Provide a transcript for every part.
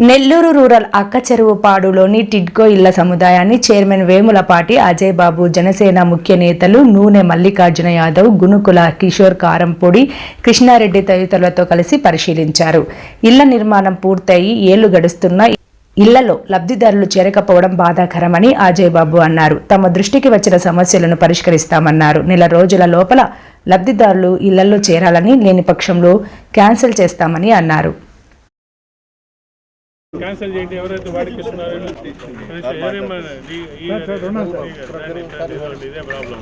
Nellore rural అక్క చెరువుపాడులోని టిడ్కో ఇళ్ళ సముదాయాన్ని చైర్మన్ వేములపాటి అజయ్ బాబు జనసేన ముఖ్య నేతలు నూనె మల్లికార్జున యాదవ్ గునుకుల కిషోర్ కారంపొడి కృష్ణారెడ్డి తదితరులతో కలిసి పరిశీలించారు. ఇళ్ళ నిర్మాణం పూర్తయి ఏళ్ళు గడుస్తున్న ఇళ్ళలో లబ్ధిదారులు చేరకపోవడం బాధాకరమని అజయ్ బాబు అన్నారు. తమ దృష్టికి వచ్చిన సమస్యలను పరిష్కరిస్తామన్నారు. నెల రోజుల లోపల లబ్ధిదారులు ఇళ్ళలో చేరాలని లేని పక్షంలో క్యాన్సిల్ చేస్తామని అన్నారు. క్యాన్సిల్ చేయండి ఎవరైతే వాడికి ఇస్తున్నారో ఇదే ప్రాబ్లం.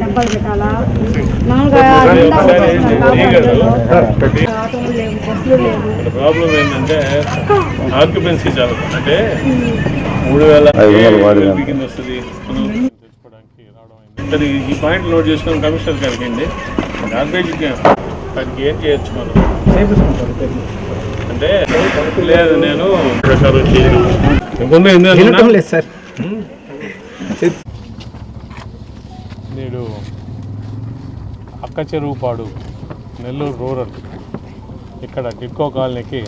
డబ్బాలు పెట్టాలా మామూలుగా ఆటోలు లేవు బస్సులు లేవు ఏంటంటే ఆక్యుపెన్సీ చాలా అంటే మూడు వేల కింద వస్తుంది. తెచ్చుకోవడానికి రావడం ఈ పాయింట్ నోట్ చేసుకుని కమిషనర్ గారికి అండి గార్బేజ్ దానికి ఏం చేయొచ్చు మనం? అంటే లేదు నేను ప్రకారం చేయను. ఇంకొంత ఎందుకంటే లేదు సార్. నేడు అక్క చెరువు పాడు నెల్లూరు రూరల్. ఇక్కడ టిక్కో కాలనీకి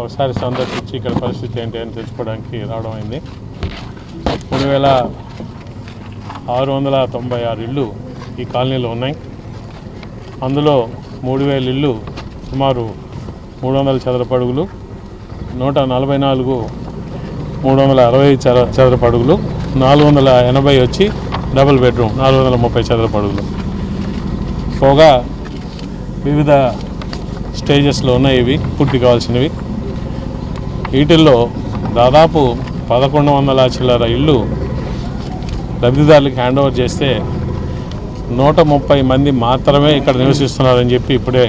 ఒకసారి సందర్శించి ఇక్కడ పరిస్థితి ఏంటి అని తెలుసుకోవడానికి రావడం అయింది. మూడు వేల ఆరు వందల తొంభై ఆరు ఇళ్ళు ఈ కాలనీలో ఉన్నాయి. అందులో మూడు వేల ఇళ్ళు సుమారు మూడు వందల చదరపడుగులు నూట నలభై నాలుగు మూడు వందల అరవై చర చదరపడుగులు నాలుగు వందల ఎనభై వచ్చి డబుల్ బెడ్రూమ్ నాలుగు వందల ముప్పై చదరపడుగులు పోగా వివిధ స్టేజెస్లో ఉన్నాయి ఇవి పూర్తి కావాల్సినవి. వీటిల్లో దాదాపు పదకొండు వందల చిల్లర ఇళ్ళు లబ్ధిదారులకు హ్యాండ్ ఓవర్ చేస్తే నూట ముప్పై మంది మాత్రమే ఇక్కడ నివసిస్తున్నారని చెప్పి ఇప్పుడే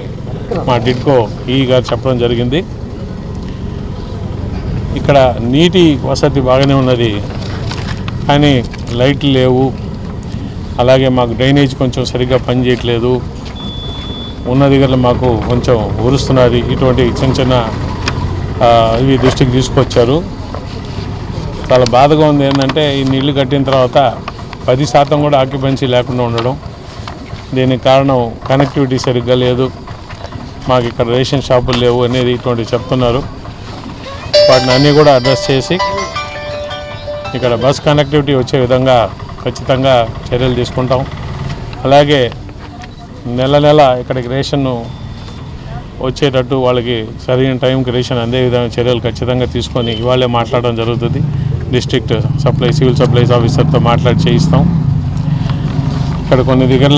మా డిడ్కో ఈ గారు చెప్పడం జరిగింది. ఇక్కడ నీటి వసతి బాగానే ఉన్నది. కానీ లైట్లు లేవు. అలాగే మాకు డ్రైనేజ్ కొంచెం సరిగ్గా పనిచేయట్లేదు ఉన్న దగ్గర మాకు కొంచెం ఉరుస్తున్నది ఇటువంటి చిన్న చిన్న ఇవి దృష్టికి తీసుకొచ్చారు. చాలా బాధగా ఉంది. ఏంటంటే ఈ నీళ్ళు కట్టిన తర్వాత పది శాతం కూడా ఆక్యుపెన్సీ లేకుండా ఉండడం. దీనికి కారణం కనెక్టివిటీ సరిగ్గా లేదు. మాకు ఇక్కడ రేషన్ షాపులు లేవు అనేది ఇటువంటివి చెప్తున్నారు. వాటిని అన్నీ కూడా అడ్రస్ చేసి ఇక్కడ బస్ కనెక్టివిటీ వచ్చే విధంగా ఖచ్చితంగా చర్యలు తీసుకుంటాం. అలాగే నెల నెల ఇక్కడికి రేషన్ వచ్చేటట్టు వాళ్ళకి సరైన టైంకి రేషన్ అందే విధంగా చర్యలు ఖచ్చితంగా తీసుకొని ఇవాళే మాట్లాడడం జరుగుతుంది. డిస్ట్రిక్ట్ సప్లై సివిల్ సప్లైస్ ఆఫీసర్తో మాట్లాడి చేయిస్తాం. ఇక్కడ కొన్ని దగ్గర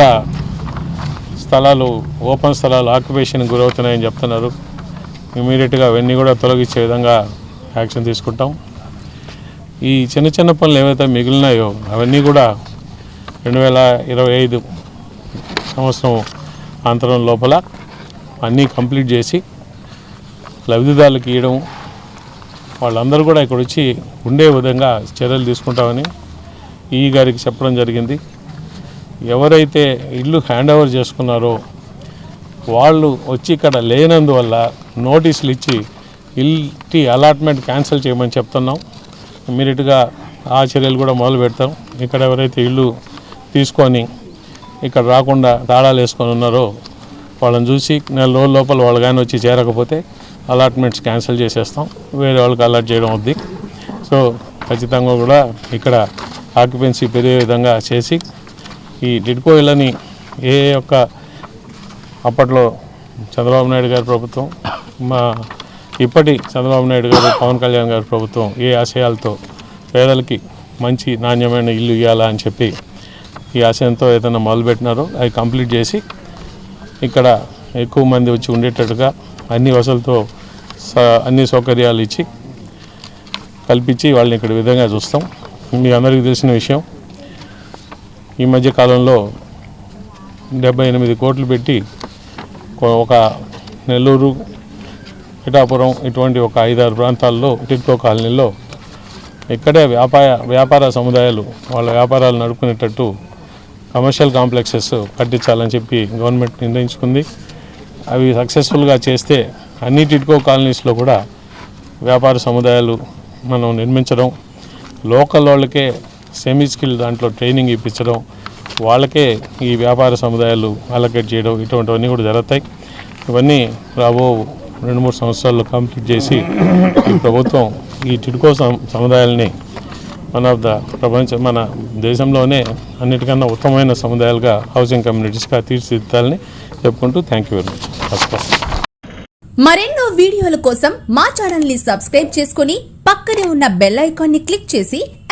స్థలాలు ఓపెన్ స్థలాలు ఆక్యుపేషన్ గురవుతున్నాయని చెప్తున్నారు. ఇమీడియట్గా అవన్నీ కూడా తొలగించే విధంగా యాక్షన్ తీసుకుంటాం. ఈ చిన్న చిన్న పనులు ఏవైతే మిగిలినాయో అవన్నీ కూడా రెండు వేల ఇరవై ఐదు సంవత్సరం అంతరం లోపల అన్నీ కంప్లీట్ చేసి లబ్ధిదారులకు ఇవ్వడం వాళ్ళందరూ కూడా ఇక్కడ వచ్చి ఉండే విధంగా చర్యలు తీసుకుంటామని ఈ గారికి చెప్పడం జరిగింది. ఎవరైతే ఇల్లు హ్యాండ్ ఓవర్ చేసుకున్నారో వాళ్ళు వచ్చి ఇక్కడ లేనందువల్ల నోటీసులు ఇచ్చి ఇల్టి అలాట్మెంట్ క్యాన్సిల్ చేయమని చెప్తున్నాం. ఇమీడియట్గా ఆ చర్యలు కూడా మొదలు పెడతాం. ఇక్కడ ఎవరైతే ఇల్లు తీసుకొని ఇక్కడ రాకుండా తాళాలు వేసుకొని ఉన్నారో వాళ్ళని చూసి నెల రోజుల లోపల వాళ్ళు కానీ వచ్చి చేరకపోతే అలాట్మెంట్స్ క్యాన్సిల్ చేసేస్తాం. వేరే వాళ్ళకి అలాట్ చేయడం అవుద్ది సో ఖచ్చితంగా కూడా ఇక్కడ ఆక్యుపెన్సీ పెరిగే విధంగా చేసి ఈ డిడ్కో ఇళ్ళని ఏ యొక్క అప్పట్లో చంద్రబాబు నాయుడు గారి ప్రభుత్వం మా ఇప్పటి చంద్రబాబు నాయుడు గారు పవన్ కళ్యాణ్ గారి ప్రభుత్వం ఏ ఆశయాలతో పేదలకి మంచి నాణ్యమైన ఇల్లు ఇవ్వాలా అని చెప్పి ఈ ఆశయంతో ఏదైనా మొదలుపెట్టినారో అది కంప్లీట్ చేసి ఇక్కడ ఎక్కువ మంది వచ్చి ఉండేటట్టుగా అన్ని వసతులతో స- అన్ని సౌకర్యాలు ఇచ్చి కల్పించి వాళ్ళని ఇక్కడ విధంగా చూస్తాం. మీ అందరికీ తెలిసిన విషయం ఈ మధ్య కాలంలో డెబ్బై ఎనిమిది కోట్లు పెట్టి ఒక నెల్లూరు పిఠాపురం ఇటువంటి ఒక ఐదారు ప్రాంతాల్లో టిట్కో కాలనీలో ఇక్కడే వ్యాపార వ్యాపార సముదాయాలు వాళ్ళ వ్యాపారాలు నడుపుకునేటట్టు కమర్షియల్ కాంప్లెక్సెస్ కట్టించాలని చెప్పి గవర్నమెంట్ నిర్ణయించుకుంది. అవి సక్సెస్ఫుల్గా చేస్తే అన్ని టిట్కో కాలనీస్లో కూడా వ్యాపార సముదాయాలు మనం నిర్మించడం లోకల్ వాళ్ళకే సెమీ స్కిల్ దాంట్లో ట్రైనింగ్ ఇప్పించడం వాళ్ళకే ఈ వ్యాపార సముదాయాలు అలొకేట్ చేయడం ఇటువంటివన్నీ కూడా జరుగుతాయి. ఇవన్నీ రాబో రెండు మూడు సంవత్సరాల్లో కంప్లీట్ చేసి ఈ ప్రభుత్వం ఈ టిడ్కో సమ- సముదాయాల్ని వన్ ఆఫ్ ద ప్రపంచ మన దేశంలోనే అన్నిటికన్నా ఉత్తమమైన సముదాయాలుగా హౌసింగ్ కమ్యూనిటీస్గా తీర్చిదిద్దాలని చెప్పుకుంటూ థ్యాంక్ యూ వెరీ మచ్ మరెన్నో వీడియోల కోసం మా ఛానల్ని సబ్స్క్రైబ్ చేసుకుని పక్కనే ఉన్న బెల్ ఐకాన్ని క్లిక్ చేసి